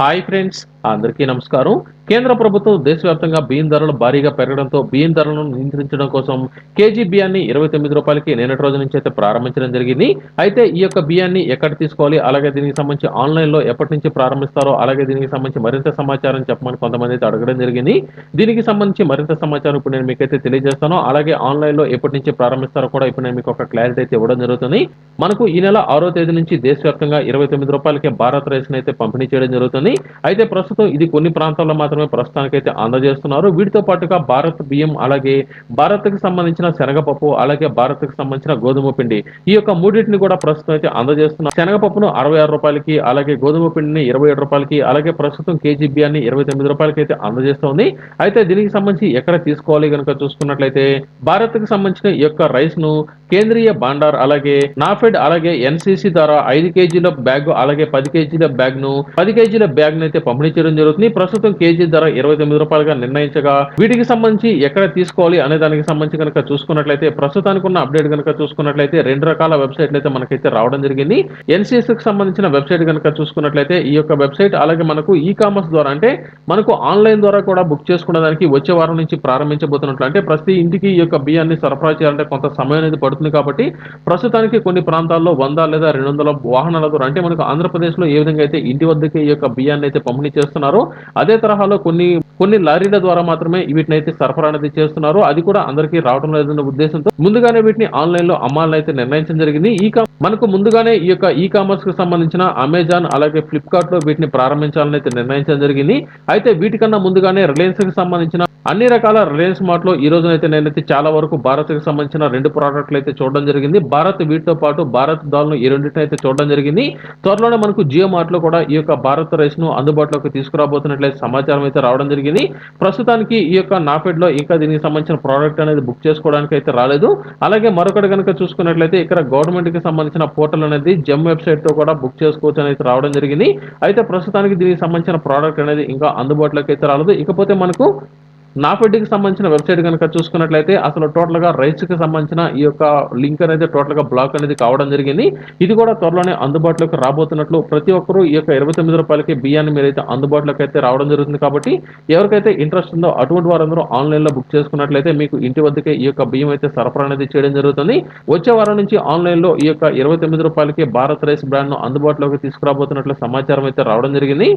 Hi friends అందరికీ నమస్కారం. కేంద్ర ప్రభుత్వం దేశవ్యాప్తంగా బియ్యం ధరలు భారీగా పెరగడంతో బియ్యం ధరలను నియంత్రించడం కోసం కేజీ బియ్యాన్ని ఇరవై తొమ్మిది రూపాయలకి నిన్నటి రోజు నుంచి అయితే ప్రారంభించడం జరిగింది. అయితే ఈ యొక్క బియ్యాన్ని ఎక్కడ తీసుకోవాలి? అలాగే దీనికి సంబంధించి ఆన్లైన్లో ఎప్పటి నుంచి ప్రారంభిస్తారో? అలాగే దీనికి సంబంధించి మరింత సమాచారం చెప్పమని కొంతమంది అయితే అడగడం జరిగింది. దీనికి సంబంధించి మరింత సమాచారం ఇప్పుడు నేను మీకైతే తెలియజేస్తాను. అలాగే ఆన్లైన్లో ఎప్పటి నుంచి ప్రారంభిస్తారో కూడా ఇప్పుడు నేను మీకు ఒక క్లారిటీ అయితే ఇవ్వడం జరుగుతుంది. మనకు ఈ నెల ఆరో తేదీ నుంచి దేశవ్యాప్తంగా ఇరవై తొమ్మిది రూపాయలకి భారత్ రైస్ అయితే పంపిణీ చేయడం జరుగుతుంది. అయితే ప్రస్తుతం ఇది కొన్ని ప్రాంతాల్లో మాత్రమే ప్రస్తుతానికైతే అందజేస్తున్నారు. వీటితో పాటుగా భారత్ బియ్యం అలాగే భారత్కి సంబంధించిన శనగపప్పు అలాగే భారత్కి సంబంధించిన గోధుమ పిండి ఈ యొక్క మూడింటిని కూడా ప్రస్తుతం అయితే అందజేస్తున్నారు. శనగపప్పును అరవై ఆరు రూపాయలకి అలాగే గోధుమ పిండిని ఇరవై ఏడు రూపాయలకి అలాగే ప్రస్తుతం కేజీ బియ్యాన్ని ఇరవై తొమ్మిది రూపాయలకి అయితే అందజేస్తోంది. అయితే దీనికి సంబంధించి ఎక్కడ తీసుకోవాలి కనుక చూసుకున్నట్లయితే భారత్కి సంబంధించిన ఈ యొక్క రైస్ను కేంద్రీయ బాండార్ అలాగే నాఫెడ్ అలాగే ఎన్సీసీ ద్వారా ఐదు కేజీల బ్యాగ్ అలాగే పది కేజీల బ్యాగ్ను పది కేజీల బ్యాగ్ నైతే అయితే పంపిణీ చేయడం జరుగుతుంది. ప్రస్తుతం కేజీ ధర ఇరవై తొమ్మిది రూపాయలుగా నిర్ణయించగా వీటికి సంబంధించి ఎక్కడ తీసుకోవాలి అనే దానికి సంబంధించి కనుక చూసుకున్నట్లయితే ప్రస్తుతానికి ఉన్న అప్డేట్ కనుక చూసుకున్నట్లయితే రెండు రకాల వెబ్సైట్లు అయితే మనకైతే రావడం జరిగింది. ఎన్సిఎస్కి సంబంధించిన వెబ్సైట్ కనుక చూసుకున్నట్లయితే ఈ యొక్క వెబ్సైట్ అలాగే మనకు ఈ కామర్స్ ద్వారా అంటే మనకు ఆన్లైన్ ద్వారా కూడా బుక్ చేసుకునేదానికి వచ్చే వారం నుంచి ప్రారంభించబోతున్నట్లు. అంటే ప్రతి ఇంటికి ఈ యొక్క బియ్యాన్ని సరఫరా చేయాలంటే కొంత సమయం అనేది పడుతుంది కాబట్టి ప్రస్తుతానికి కొన్ని ప్రాంతాల్లో వంద లేదా రెండు వందల వాహనాల ద్వారా అంటే మనకు ఆంధ్రప్రదేశ్లో ఏ విధంగా అయితే ఇంటి వద్దకే ఈ యొక్క బియ్యాన్ని అయితే పంపిణీ చేస్తున్నారు. అదే తరహాలో కొన్ని కొన్ని లారీల ద్వారా మాత్రమే వీటిని అయితే సరఫరా అనేది చేస్తున్నారు. అది కూడా అందరికీ రావడం లేదన్న ఉద్దేశంతో ముందుగానే వీటిని ఆన్లైన్లో అమ్మాలని అయితే నిర్ణయించడం జరిగింది. ఈ మనకు ముందుగానే ఈ యొక్క ఈ కామర్స్కు సంబంధించిన అమెజాన్ అలాగే ఫ్లిప్కార్ట్లో వీటిని ప్రారంభించాలని అయితే నిర్ణయించడం జరిగింది. అయితే వీటికన్నా ముందుగానే రిలయన్స్కి సంబంధించిన అన్ని రకాల రిలయన్స్ మార్ట్లో ఈ రోజునైతే నేనైతే చాలా వరకు భారత్కి సంబంధించిన రెండు ప్రోడక్ట్లు అయితే చూడడం జరిగింది. భారత్ వీటితో పాటు భారత్ దాల్ను ఈ రెండింటిని అయితే చూడడం జరిగింది. త్వరలోనే మనకు జియో మార్ట్లో కూడా ఈ యొక్క భారత్ రైస్ను అందుబాటులోకి తీసుకురాబోతున్నట్లయితే సమాచారం అయితే రావడం జరిగింది. ప్రస్తుతానికి ఈ యొక్క నాఫెడ్లో ఇంకా దీనికి సంబంధించిన ప్రోడక్ట్ అనేది బుక్ చేసుకోవడానికి అయితే రాలేదు. అలాగే మరొకటి కనుక చూసుకున్నట్లయితే ఇక్కడ గవర్నమెంట్కి సంబంధించిన పోర్టల్ అనేది జమ్ వెబ్సైట్తో కూడా బుక్ చేసుకోవచ్చు అనేది రావడం జరిగింది. అయితే ప్రస్తుతానికి దీనికి సంబంధించిన ప్రోడక్ట్ అనేది ఇంకా అందుబాటులోకి అయితే రాలేదు. ఇకపోతే మనకు నాఫెడ్కి సంబంధించిన వెబ్సైట్ కనుక చూసుకున్నట్లయితే అసలు టోటల్గా రైట్స్కి సంబంధించిన ఈ యొక్క లింక్ అనేది టోటల్గా బ్లాక్ అనేది కావడం జరిగింది. ఇది కూడా త్వరలోనే అందుబాటులోకి రాబోతున్నట్లు ప్రతి ఒక్కరూ ఈ యొక్క ఇరవై తొమ్మిది రూపాయలకి బియ్యాన్ని మీరైతే అందుబాటులోకి అయితే రావడం జరుగుతుంది కాబట్టి ఎవరికైతే ఇంట్రెస్ట్ ఉందో అటువంటి వారందరూ ఆన్లైన్లో బుక్ చేసుకున్నట్లయితే మీకు ఇంటి వద్దకే ఈ యొక్క బియ్యం అయితే సరఫరా అనేది చేయడం జరుగుతుంది. వచ్చే వారం నుంచి ఆన్లైన్లో ఈ యొక్క ఇరవై తొమ్మిది రూపాయలకి భారత్ రైస్ బ్రాండ్ను అందుబాటులోకి తీసుకురాబోతున్నట్లు సమాచారం అయితే రావడం జరిగింది.